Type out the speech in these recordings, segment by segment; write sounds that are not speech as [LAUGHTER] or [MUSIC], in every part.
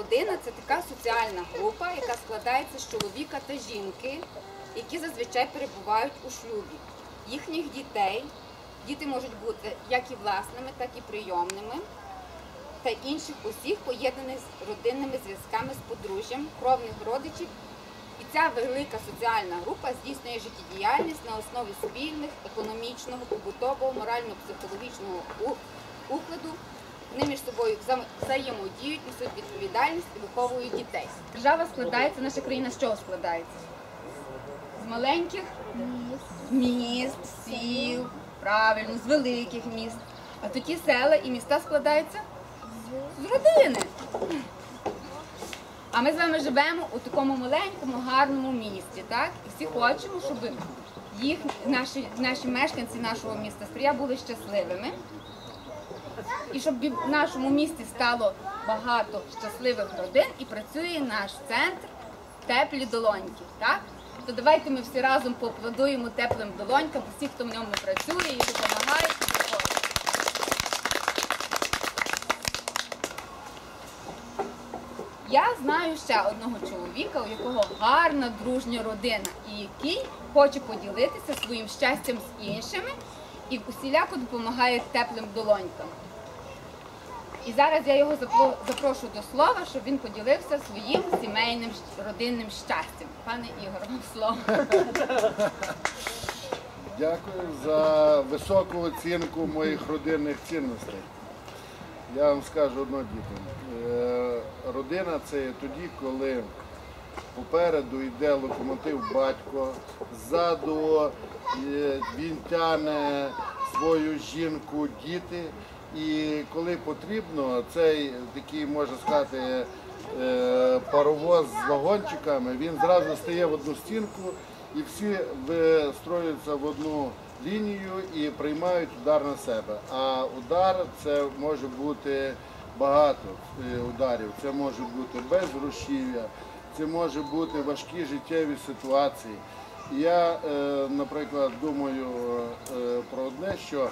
родина це така соціальна група, яка складається з чоловіка та жінки, які зазвичай перебувають у шлюбі. Їхніх дітей, діти можуть бути як і власними, так і прийомними, та інших осіб, поєднаних з родинними зв'язками з подружжям, кровних родичів. І ця велика соціальна група здійснює життєдіяльність на основі спільних економічного, побутового, морально-психологічного укладу. Вони між собою вза- взаємодіють, несуть відповідальність і виховують дітей. Держава складається, наша країна з чого складається? З маленьких міст, сіл, правильно, з великих міст. А тоді села і міста складаються з родини. А ми з вами живемо у такому маленькому, гарному місті, так? І всі хочемо, щоб їх, наші, наші мешканці нашого міста Стрия були щасливими. І щоб в нашому місті стало багато щасливих родин і працює наш центр теплі долоньки. Так? То давайте ми всі разом поаплодуємо теплим долонькам, всі, хто в ньому працює і допомагає. Я знаю ще одного чоловіка, у якого гарна дружня родина, і який хоче поділитися своїм щастям з іншими і усіляко допомагає теплим долонькам. І зараз я його запрошу до слова, щоб він поділився своїм сімейним родинним щастям. Пане Ігор, слово. Дякую за високу оцінку моїх родинних цінностей. Я вам скажу одно дітям. Е, Родина це тоді, коли попереду йде локомотив батько, ззаду е, він тяне свою жінку, діти. І коли потрібно, цей такий, можна сказати, е, паровоз з вагончиками, він зразу стає в одну стінку і всі вистроюються в одну лінію і приймають удар на себе. А удар це може бути багато е, ударів. Це може бути безгрошів'я, це може бути важкі життєві ситуації. Я, е, наприклад, думаю е, про одне, що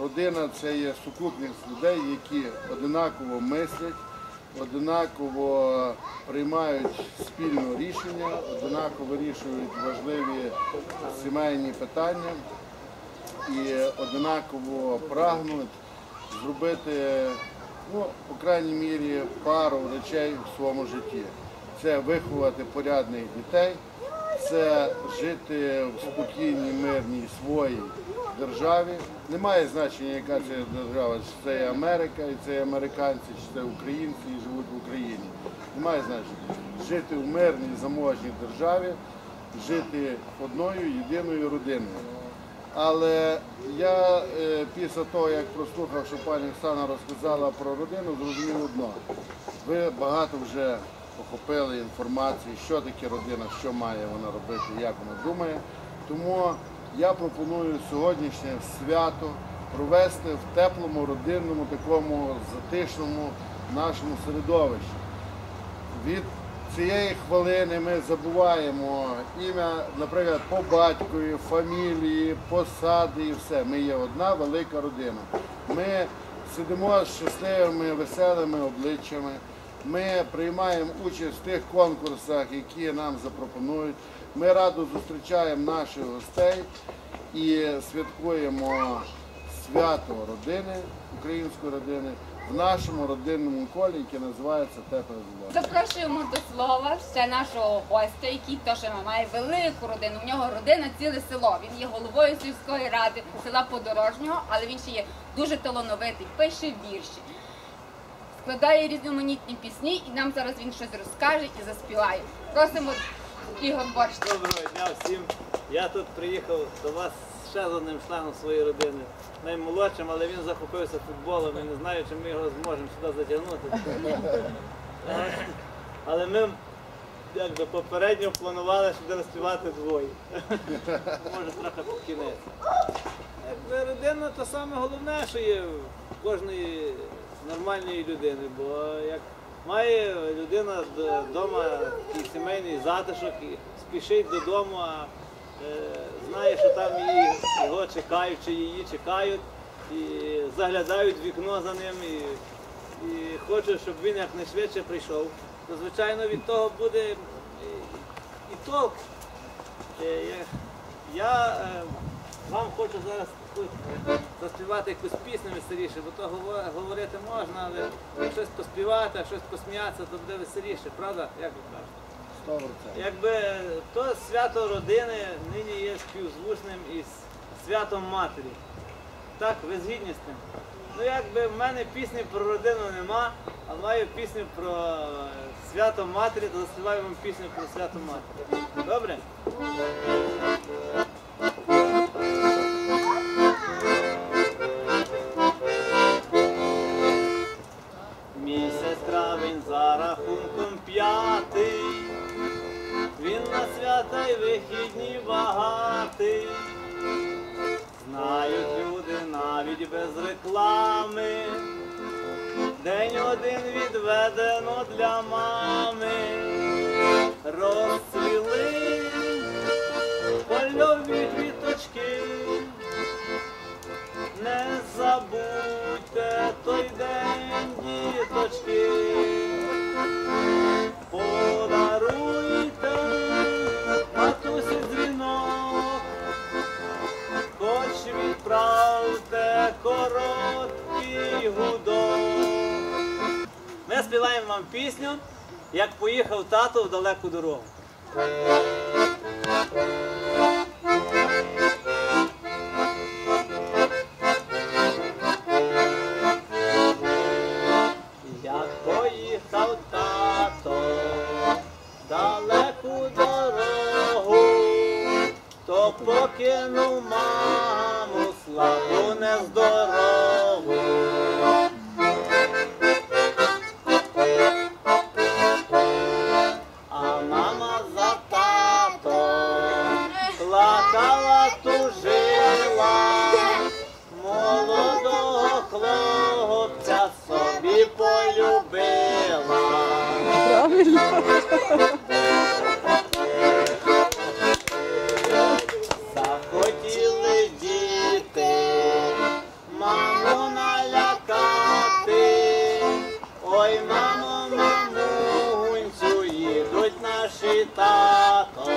родина це є сукупність людей, які одинаково мислять, одинаково приймають спільне рішення, одинаково вирішують важливі сімейні питання і одинаково прагнуть зробити, ну, по крайній мірі, пару речей в своєму житті. Це виховати порядних дітей, це жити в спокійній, мирній своїй державі. Немає значення, яка це держава, чи це Америка, і це американці, чи це українці і живуть в Україні. Немає значення. Жити в мирній, заможній державі, жити одною єдиною родиною. Але я е, після того, як прослухав, що пані Оксана розказала про родину, зрозумів одно. Ви багато вже охопили інформації, що таке родина, що має вона робити, як вона думає. Тому я пропоную сьогоднішнє свято провести в теплому, родинному, такому затишному нашому середовищі. Від цієї хвилини ми забуваємо ім'я, наприклад, по батькові, фамілії, посади і все. Ми є одна велика родина. Ми сидимо з щасливими, веселими обличчями. Ми приймаємо участь в тих конкурсах, які нам запропонують. Ми радо зустрічаємо наших гостей і святкуємо свято родини, української родини в нашому родинному колі, яке називається Тепле Зло. Запрошуємо до слова ще нашого гостя, який теж має велику родину. У нього родина ціле село. Він є головою сільської ради села Подорожнього, але він ще є дуже талановитий, пише вірші, складає різноманітні пісні, і нам зараз він щось розкаже і заспіває. Просимо Ігор Борщ. Доброго дня всім. Я тут приїхав до вас ще з одним членом своєї родини, наймолодшим, але він захопився футболом і не знаю, чи ми його зможемо сюди затягнути. Але ми якби попередньо планували сюди розспівати двоє. Може трохи під кінець. Якби родина то саме головне, що є в кожної нормальної людини, бо як має людина вдома такий сімейний затишок і спішить додому, а е, знає, що там її, його чекають чи її чекають, і заглядають вікно за ним, і і хоче, щоб він якнайшвидше прийшов, то звичайно від того буде і, і толк. Е, Я, я е, вам хочу зараз заспівати якусь пісню веселіше, бо то говорити можна, але щось поспівати, щось посміятися, то буде веселіше, правда? Як ви кажете? Якби то свято родини нині є співзвучним із святом матері. Так, ви згідні з тим? Ну якби в мене пісні про родину нема, а маю пісню про е, свято матері, то заспіваю вам пісню про свято матері. Добре? Свята й вихідні багати. Знають люди навіть без реклами. День один відведено для мами. Розцвіли Ми співаємо вам пісню, як поїхав тато в далеку дорогу. Як поїхав тато в далеку дорогу, то покинув маму слабу нездорову. Захотіли діти, маму налякати. Ой, мамо, мамунцю, їдуть наші тато.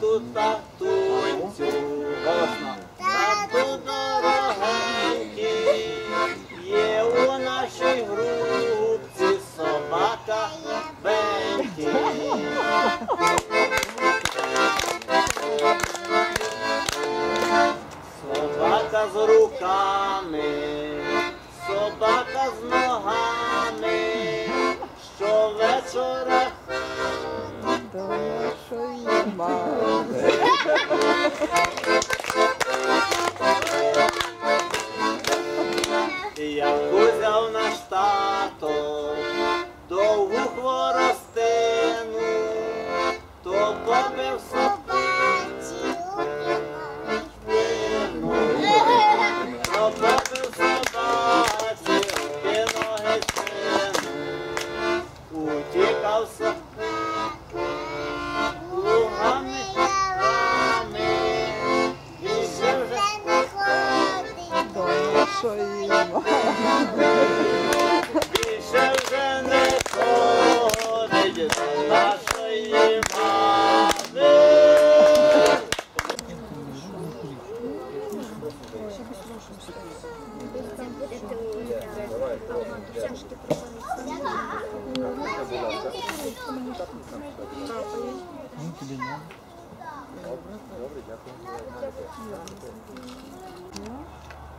Тату, татунцю, голосно. Тату дорогенький, є у нашій групці собака Бенті. Собака з руками, собака з ногами, щовечора До нашої мами. [LAUGHS]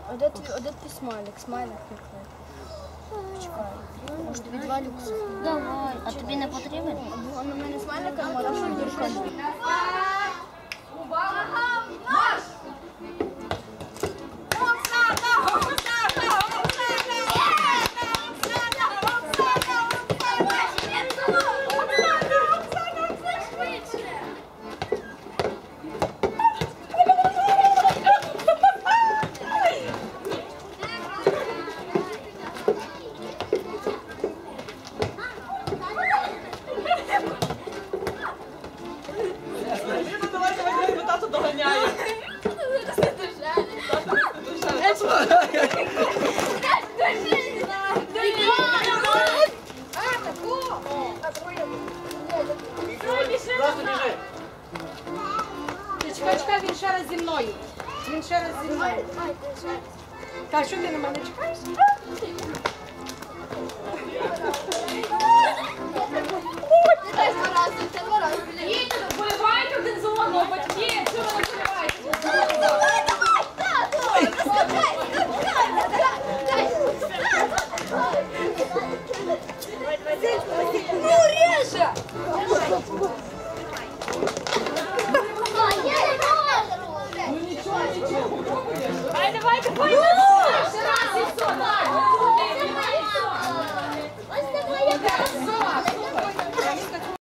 А де твій, а де твій смайлик? Смайлик Чекай. Може тобі два люкси? Давай. А тобі не потрібен? А на мене смайлика можна що Чекай, він ще раз зі мною. Він ще раз зі мною. Та що ти на мене чекаєш? Їдьте, вболівайте один за одного, батьки, ви не вболіваєте?